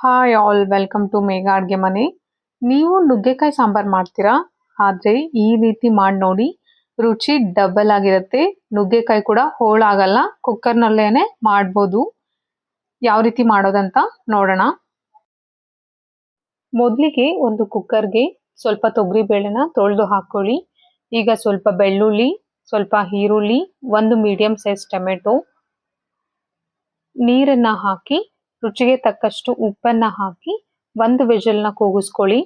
Hi all welcome to Megha ಅಡುಗೆ ಮನೆ ನೀವು ನುಗ್ಗೆಕಾಯಿ ಸಾಂಬಾರ್ ಮಾಡ್ತೀರಾ? ಆದರೆ ಈ ರೀತಿ ಮಾಡಿ ನೋಡಿ. ರುಚಿ ಡಬಲ್ ಆಗಿರುತ್ತೆ. ನುಗ್ಗೆಕಾಯಿ ಕೂಡ ಹೋಳಾಗಲ್ಲ ಕುಕ್ಕರ್ನಲ್ಲೇ ಮಾಡ್ಬೋದು. ಯಾವ ರೀತಿ ಮಾಡೋದಂತ ನೋಡೋಣ. ಮೊದಲಿಗೆ ಒಂದು ಕುಕ್ಕರ್ಗೆ ಸ್ವಲ್ಪ ತೊಗರಿ ಬೇಳೆನ ತೊಳೆದು ಹಾಕೊಳ್ಳಿ. ಈಗ ಸ್ವಲ್ಪ ಬೆಳ್ಳುಳ್ಳಿ, ಸ್ವಲ್ಪ ಈರುಳ್ಳಿ, ಒಂದು ಮೀಡಿಯಂ ಸೈಜ್ ಟೊಮೆಟೊ, ನೀರನ್ನು ಹಾಕಿ ರುಚಿಗೆ ತಕ್ಕಷ್ಟು ಉಪ್ಪನ್ನ ಹಾಕಿ ಒಂದು ವಿಜಲ್ನ ಕೂಗಿಸ್ಕೊಳ್ಳಿ.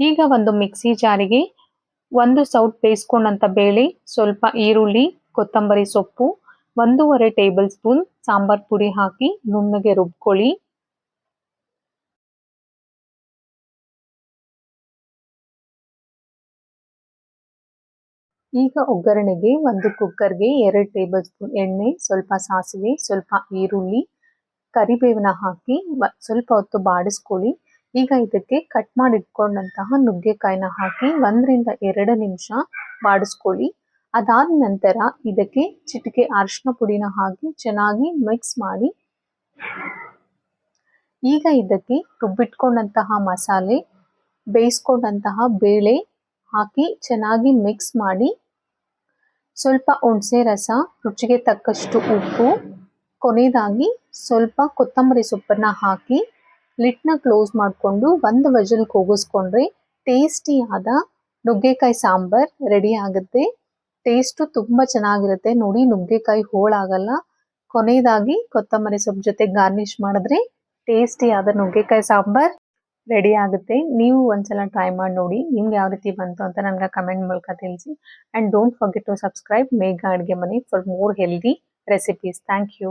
ಈಗ ಒಂದು ಮಿಕ್ಸಿ ಜಾರಿಗೆ ಒಂದು ಸೌಟ್ ಬೇಯಿಸ್ಕೊಂಡಂಥ ಬೇಳೆ, ಸ್ವಲ್ಪ ಈರುಳ್ಳಿ, ಕೊತ್ತಂಬರಿ ಸೊಪ್ಪು, ಒಂದೂವರೆ ಟೇಬಲ್ ಸ್ಪೂನ್ ಸಾಂಬಾರ್ ಪುಡಿ ಹಾಕಿ ನುಣ್ಣಗೆ ರುಬ್ಕೊಳ್ಳಿ. ಈಗ ಒಗ್ಗರಣೆಗೆ ಒಂದು ಕುಕ್ಕರ್ಗೆ ಎರಡು ಟೇಬಲ್ ಸ್ಪೂನ್ ಎಣ್ಣೆ, ಸ್ವಲ್ಪ ಸಾಸಿವೆ, ಸ್ವಲ್ಪ ಈರುಳ್ಳಿ ಕರಿಬೇವನ್ನ ಹಾಕಿ ಸ್ವಲ್ಪ ಹೊತ್ತು ಬಾಡಿಸ್ಕೊಳ್ಳಿ. ಈಗ ಇದಕ್ಕೆ ಕಟ್ ಮಾಡಿ ಇಟ್ಕೊಂಡಂತಹ ನುಗ್ಗೆಕಾಯಿನ ಹಾಕಿ ಒಂದರಿಂದ ಎರಡು ನಿಮಿಷ ಬಾಡಿಸ್ಕೊಳ್ಳಿ. ಅದಾದ ನಂತರ ಇದಕ್ಕೆ ಚಿಟಿಕೆ ಅರಿಶಿನ ಪುಡಿನ ಹಾಕಿ ಚೆನ್ನಾಗಿ ಮಿಕ್ಸ್ ಮಾಡಿ. ಈಗ ಇದಕ್ಕೆ ರುಬ್ಬಿಟ್ಕೊಂಡಂತಹ ಮಸಾಲೆ, ಬೇಯಿಸ್ಕೊಂಡಂತಹ ಬೇಳೆ ಹಾಕಿ ಚೆನ್ನಾಗಿ ಮಿಕ್ಸ್ ಮಾಡಿ ಸ್ವಲ್ಪ ಹುಣಸೆ ರಸ, ರುಚಿಗೆ ತಕ್ಕಷ್ಟು ಉಪ್ಪು, ಕೊನೆಯದಾಗಿ ಸ್ವಲ್ಪ ಕೊತ್ತಂಬರಿ ಸೊಪ್ಪನ್ನು ಹಾಕಿ ಲಿಟ್ನ ಕ್ಲೋಸ್ ಮಾಡಿಕೊಂಡು ಒಂದು ವಜಲ್ ಕೂಗಿಸ್ಕೊಂಡ್ರೆ ಟೇಸ್ಟಿಯಾದ ನುಗ್ಗೆಕಾಯಿ ಸಾಂಬಾರ್ ರೆಡಿ ಆಗುತ್ತೆ. ಟೇಸ್ಟು ತುಂಬ ಚೆನ್ನಾಗಿರುತ್ತೆ. ನೋಡಿ, ನುಗ್ಗೆಕಾಯಿ ಹೋಳಾಗಲ್ಲ. ಕೊನೆಯದಾಗಿ ಕೊತ್ತಂಬರಿ ಸೊಪ್ಪು ಜೊತೆ ಗಾರ್ನಿಶ್ ಮಾಡಿದ್ರೆ ಟೇಸ್ಟಿಯಾದ ನುಗ್ಗೆಕಾಯಿ ಸಾಂಬಾರ್. ರೆಡಿ ಆಗುತ್ತೆ. ನೀವು ಒಂದ್ಸಲ ಟ್ರೈ ಮಾಡಿ ನೋಡಿ, ನಿಮ್ಗೆ ಯಾವ ರೀತಿ ಬಂತು ಅಂತ ನನಗೆ ಕಮೆಂಟ್ ಮೂಲಕ ತಿಳಿಸಿ. And don't forget to subscribe Megha ಅಡುಗೆ ಮನೆ for more healthy recipes thank you